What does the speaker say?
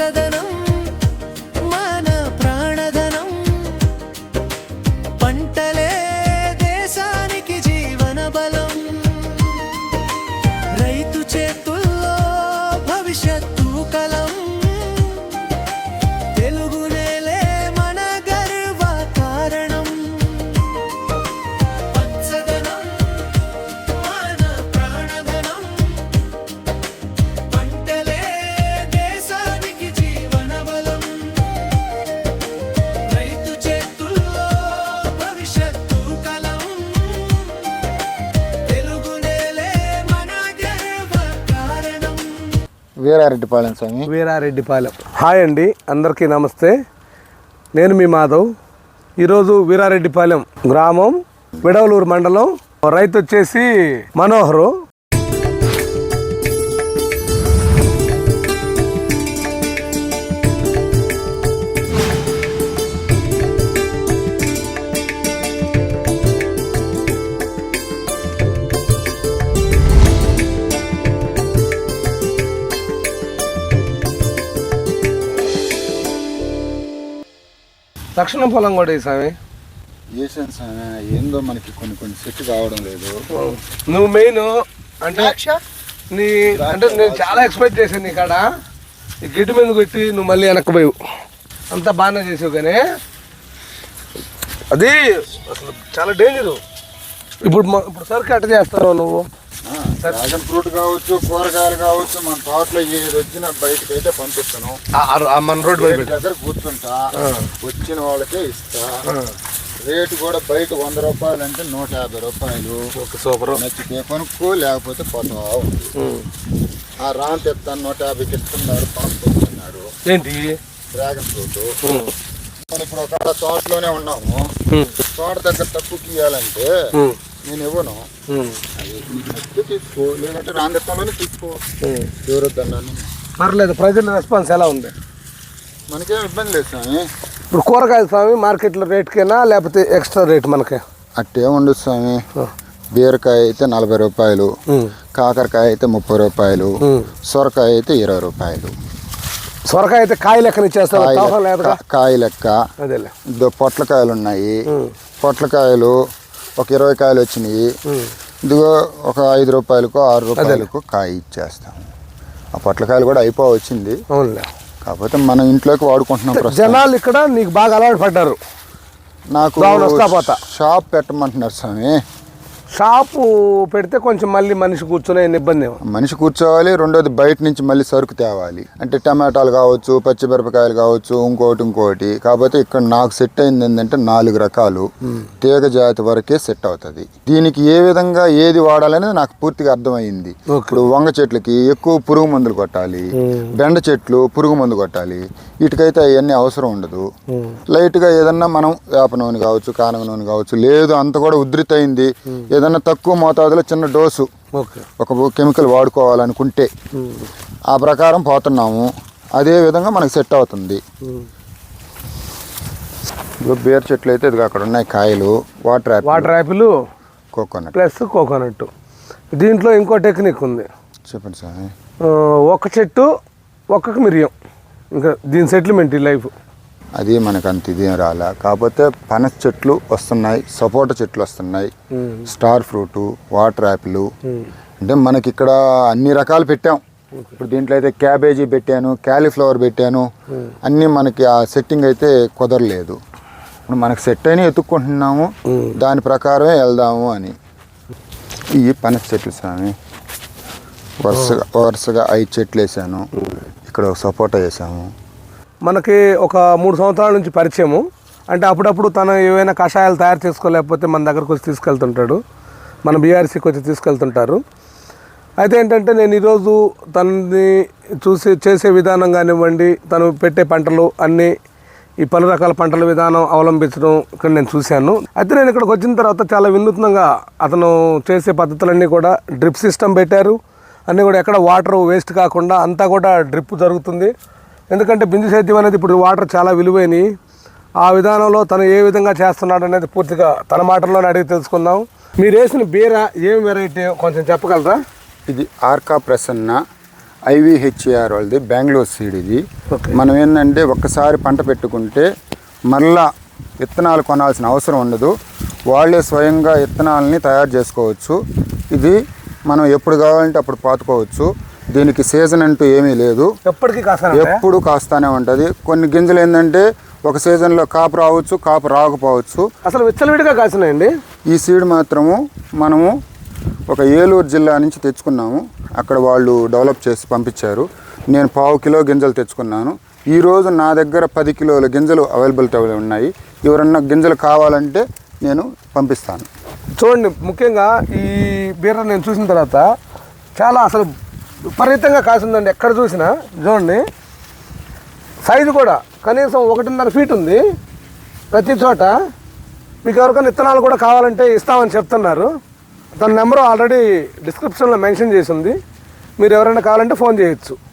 सदनम् వీరారెడ్డిపాలెం స్వామి. Veerareddipalem. Hi అండి అందరికీ నమస్తే. నేను మీ మాధవ్. ఈరోజు వీరారెడ్డిపాలెం గ్రామం విడవలూరు మండలం. రైతు వచ్చేసి మనోహరు. దక్షిణ పొలం కూడా ఈ స్వామి. వేసాను స్వామి. ఏందో మనకి కొన్ని కొన్ని సెట్ కావడం లేదు. నువ్వు మెయిన్ అంటే నీ అంటే నేను చాలా ఎక్స్పెక్ట్ చేశాను నీ కాడ. ఈ గిడ్డు మీద కొట్టి నువ్వు మళ్ళీ వెనక్కి పోయావు. అంతా బాగానే చేసావు కానీ. అది అసలు చాలా డేంజరు ఇప్పుడు ఇప్పుడు సరుకు ఎట్ట చేస్తావు నువ్వు? డ్రాగన్ ఫ్రూట్ కావచ్చు కూరగాయలు కావచ్చు మన తోటలో ఏది వచ్చినా బయటకు అయితే పంపిస్తాను మన పెట్టు. దగ్గర కూర్చుంటా వచ్చిన వాళ్ళకే ఇస్తా. రేటు కూడా బయట వంద రూపాయలు అంటే నూట యాభై రూపాయలు. సూపర్. నచ్చితే కొనుక్కో లేకపోతే పోతా ఉంది ఆ రాంతి ఎత్తాను నూట యాభైకి ఇస్తున్నారు పంపిస్తున్నారు ఏంటి? Dragon fruit. మనం ఇప్పుడు ఒక తోటలోనే ఉన్నాము. తోట దగ్గర తక్కువకి ఇవ్వాలంటే నేను ఇవ్వను. తీసుకో లేదంటే తీసుకో. ఎవరొద్దన్నాను? పర్లేదు ప్రజల రెస్పాన్స్ ఎలా ఉంది? మనకేం ఇబ్బంది లేదు స్వామి. ఇప్పుడు కూరగాయల స్వామి మార్కెట్లో రేట్కేనా లేకపోతే ఎక్స్ట్రా రేట్ మనకి? అట్టే ఉండదు స్వామి. బీరకాయ అయితే నలభై రూపాయలు కాకరకాయ అయితే ముప్పై రూపాయలు. సొరకాయ అయితే ఇరవై రూపాయలు. సొరకాయ అయితే కాయ లెక్కన కాయ లెక్క పొట్లకాయలు ఉన్నాయి. పొట్లకాయలు ఒక ఇరవై కాయలు వచ్చినాయి. ఇదిగో ఒక ఐదు రూపాయలకు ఆరు రూపాయలకు కాయ ఇచ్చేస్తాము ఆ పొట్లకాయలు కూడా అయిపో వచ్చింది. అవునులే. కాకపోతే మన ఇంట్లోకి వాడుకుంటున్నాం జనాలు ఇక్కడ నీకు బాగా అలవాటు పడ్డారు. నాకు. షాప్ పెట్టమంటున్నారు స్వామి. షాపు పెడితే కొంచెం మళ్ళీ మనిషి కూర్చునే ఇబ్బంది మనిషి కూర్చోవాలి రెండోది బయట నుంచి మళ్ళీ సరుకు తేవాలి. అంటే టమాటాలు కావచ్చు పచ్చిమిరపకాయలు కావచ్చు ఇంకోటి ఇంకోటి. కాకపోతే ఇక్కడ నాకు సెట్ అయింది ఏంటంటే నాలుగు రకాలు. తీగ జాతి వరకే సెట్ అవుతుంది. దీనికి ఏ విధంగా ఏది వాడాలనేది నాకు పూర్తిగా అర్థమైంది. ఇప్పుడు వంగ చెట్లకి ఎక్కువ పురుగు మందులు కొట్టాలి. బెండ చెట్లు పురుగు మందు కొట్టాలి. వీటికైతే అవన్నీ అవసరం ఉండదు. లైట్గా ఏదన్నా మనం వేప నూనె కావచ్చు కానగ నూనె కావచ్చు లేదు అంత కూడా ఉధృత అయింది ఏదన్నా తక్కువ మోతాదులో చిన్న డోసు ఒక కెమికల్ వాడుకోవాలనుకుంటే ఆ ప్రకారం పోతున్నాము. అదే విధంగా మనకు సెట్ అవుతుంది. ఇప్పుడు బీర్ చెట్లు అయితే ఇదిగో అక్కడ ఉన్నాయి కాయలు water apple water apple coconut. Plus coconut. దీంట్లో ఇంకో టెక్నిక్ ఉంది. చెప్పండి ఆ, ఒక చెట్టు ఒక్కొక్క మిరియం. ఇంకా దీని సెటిల్మెంట్ ఈ లైఫ్. అది మనకు అంత ఇదేం రాలే. కాకపోతే పనస చెట్లు వస్తున్నాయి సపోటా చెట్లు వస్తున్నాయి స్టార్ ఫ్రూట్ వాటర్ యాపిల్. అంటే మనకి ఇక్కడ అన్ని రకాలు పెట్టాం. ఇప్పుడు దీంట్లో అయితే క్యాబేజీ పెట్టాను క్యాలీఫ్లవర్ పెట్టాను. అన్నీ మనకి ఆ సెట్టింగ్ అయితే కుదరలేదు. ఇప్పుడు మనకి సెట్ అయినా ఎత్తుక్కుంటున్నాము. దాని ప్రకారమే వెళ్దాము అని. ఈ పనస చెట్లు స్వామి వరుసగా వరుసగా ఐదు చెట్లు వేసాను. ఇక్కడ ఒక సపోటా వేసాము. మనకి ఒక మూడు సంవత్సరాల నుంచి పరిచయము. అంటే అప్పుడప్పుడు తను ఏవైనా కషాయాలు తయారు చేసుకోలేకపోతే మన దగ్గరకు వచ్చి తీసుకెళ్తుంటాడు. మన బీఆర్సీకి వచ్చి తీసుకెళ్తుంటారు. అయితే ఏంటంటే నేను ఈరోజు తనని చూసి చేసే విధానం కానివ్వండి తను పెట్టే పంటలు అన్నీ ఈ పలు రకాల పంటల విధానం అవలంబించడం ఇక్కడ నేను చూశాను. అయితే నేను ఇక్కడికి వచ్చిన తర్వాత చాలా వినూత్నంగా అతను చేసే పద్ధతులన్నీ కూడా డ్రిప్ సిస్టమ్ పెట్టారు. అన్నీ కూడా ఎక్కడ వాటర్ వేస్ట్ కాకుండా అంతా కూడా డ్రిప్ జరుగుతుంది. ఎందుకంటే బిందు సేద్యం అనేది ఇప్పుడు వాటర్ చాలా విలువైనవి. ఆ విధానంలో తను ఏ విధంగా చేస్తున్నాడు అనేది పూర్తిగా తన మాటల్లోనే అడిగి తెలుసుకుందాం. మీరు వేసిన బీర ఏం వెరైటీ కొంచెం చెప్పగలరా? ఇది ఆర్కా ప్రసన్న ఐవిహెచ్ఏఆర్ వాళ్ళది బెంగళూరు సీడ్ ఇది. మనం ఏంటంటే ఒక్కసారి పంట పెట్టుకుంటే మళ్ళా విత్తనాలు కొనాల్సిన అవసరం ఉండదు. వాళ్ళే స్వయంగా విత్తనాలని తయారు చేసుకోవచ్చు. ఇది మనం ఎప్పుడు కావాలంటే అప్పుడు పాతుకోవచ్చు. దీనికి సీజన్ అంటూ ఏమీ లేదు. ఎప్పటికీ ఎప్పుడు కాస్తానే ఉంటుంది. కొన్ని గింజలు ఏంటంటే ఒక సీజన్లో కాపు రావచ్చు కాపు రాకపోవచ్చు. అసలు విచ్చలవిడిగా కాసినాయండి? ఈ సీడ్ మాత్రము మనము ఒక ఏలూరు జిల్లా నుంచి తెచ్చుకున్నాము. అక్కడ వాళ్ళు డెవలప్ చేసి పంపించారు. నేను పావు కిలో గింజలు తెచ్చుకున్నాను. ఈరోజు నా దగ్గర పది కిలోల గింజలు అవైలబిలిటీ ఉన్నాయి. ఎవరన్నా గింజలు కావాలంటే నేను పంపిస్తాను. చూడండి ముఖ్యంగా ఈ బీర నేను చూసిన తర్వాత చాలా అసలు విపరీతంగా కాసిందండి. ఎక్కడ చూసినా చూడండి. సైజు కూడా కనీసం ఒకటిన్నర ఫీట్ ఉంది. ప్రతి చోట మీకు ఎవరికైనా విత్తనాలు కూడా కావాలంటే ఇస్తామని చెప్తున్నారు. తన నెంబర్ ఆల్రెడీ డిస్క్రిప్షన్లో మెన్షన్ చేసి ఉంది. మీరు ఎవరైనా కావాలంటే ఫోన్ చేయొచ్చు.